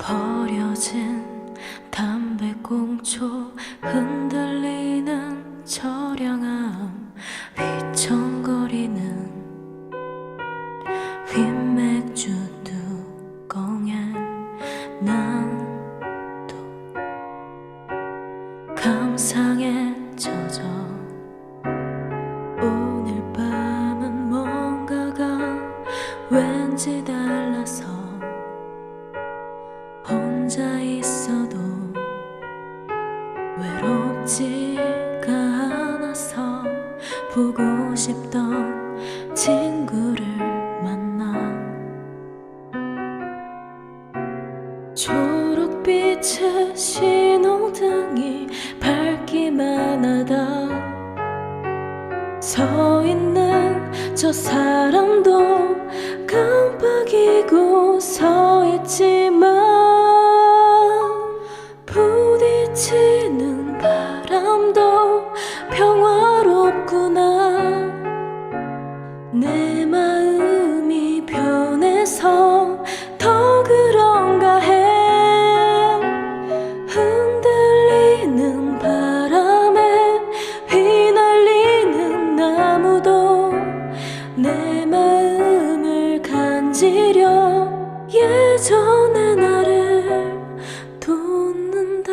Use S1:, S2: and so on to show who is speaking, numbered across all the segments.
S1: 버려진 담배꽁초 흔들리는 저량함 휘청거리는 흰맥주 뚜껑에 난또 감상에 젖어 오늘 밤은 뭔가가 왠지 달라서 외롭지가 않아서 보고 싶던 친구를 만나. 초록빛의 신호등이 밝기만 하다. 서 있는 저 사람도 전의 나를 돋는다.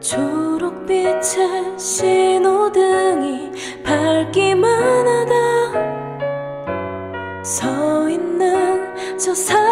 S1: 초록빛의 신호등이 밝기만 하다. 서 있는 저 사